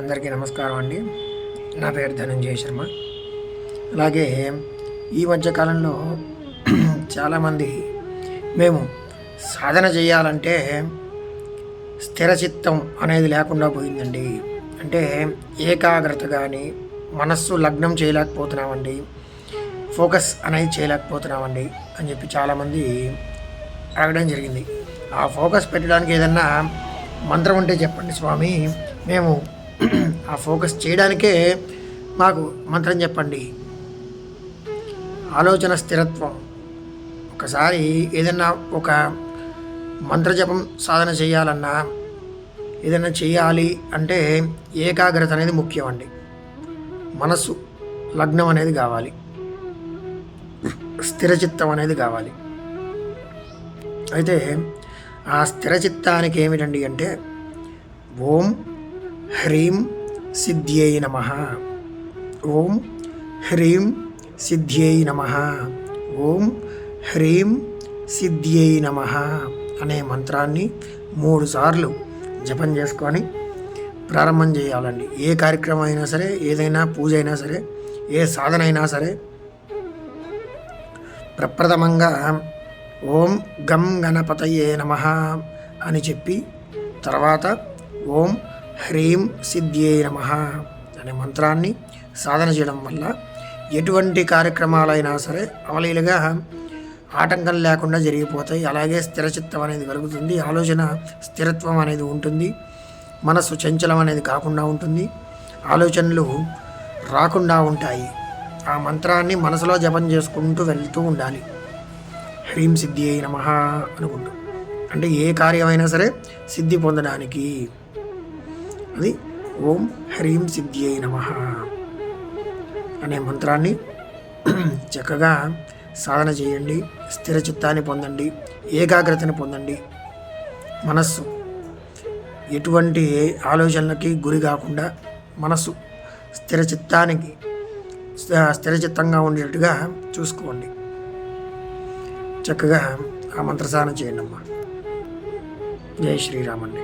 అందరికీ నమస్కారం అండి. నా పేరు ధనంజయ శర్మ. అలాగే ఈ మధ్యకాలంలో చాలామంది మేము సాధన చేయాలంటే స్థిరచిత్తం అనేది లేకుండా పోయిందండి. అంటే ఏకాగ్రత కానీ మనస్సు లగ్నం చేయలేకపోతున్నామండి ఫోకస్ అనేది చేయలేకపోతున్నామండి అని చెప్పి చాలామంది అడగడం జరిగింది. ఆ ఫోకస్ పెట్టడానికి ఏదన్నా మంత్రం ఉంటే చెప్పండి స్వామి. మేము ఆ ఫోకస్ చేయడానికే మాకు మంత్రం చెప్పండి. ఆలోచన స్థిరత్వం. ఒకసారి ఏదన్నా ఒక మంత్రజపం సాధన చేయాలన్నా ఏదైనా చేయాలి అంటే ఏకాగ్రత అనేది ముఖ్యం అండి మనస్సు లగ్నం అనేది కావాలి. స్థిరచిత్తం అనేది కావాలి. అయితే ఆ స్థిరచిత్తానికి ఏమిటండి అంటే ఓం హ్రీం సిద్ధ్యై నమ. ఓం హ్రీం సిద్ధ్యై నమ. ఓం హ్రీం సిద్ధ్యై నమ అనే మంత్రాన్ని మూడుసార్లు జపం చేసుకొని ప్రారంభం చేయాలండి. ఏ కార్యక్రమం అయినా సరే ఏదైనా పూజ అయినా సరే ఏ సాధన అయినా సరే ప్రప్రథమంగా ఓం గం గణపతయే నమ అని చెప్పి తర్వాత ఓం హ్రీం సిద్ధ్యే నమ అనే మంత్రాన్ని సాధన చేయడం వల్ల ఎటువంటి కార్యక్రమాలైనా సరే అవలీలుగా ఆటంకం లేకుండా జరిగిపోతాయి. అలాగే స్థిరచిత్తం అనేది కలుగుతుంది. ఆలోచన స్థిరత్వం అనేది ఉంటుంది. మనసు చంచలం అనేది కాకుండా ఉంటుంది. ఆలోచనలు రాకుండా ఉంటాయి. ఆ మంత్రాన్ని మనసులో జపం చేసుకుంటూ వెళ్తూ ఉండాలి. హ్రీం సిద్ధి అయి నమ అనుకుంటూ. అంటే ఏ కార్యమైనా సరే సిద్ధి పొందడానికి అది ఓం హ్రీం సిద్ధ్యై నమ అనే మంత్రాన్ని చక్కగా సాధన చేయండి స్థిర చిత్తాన్ని పొందండి ఏకాగ్రతని పొందండి. మనస్సు ఎటువంటి ఆలోచనలకి గురి కాకుండా మనస్సు స్థిర చిత్తానికి స్థిరచిత్తంగా ఉండేట్టుగా చూసుకోండి. చక్కగా ఆ మంత్రసానం చేయండి అమ్మా. జై శ్రీరామండి.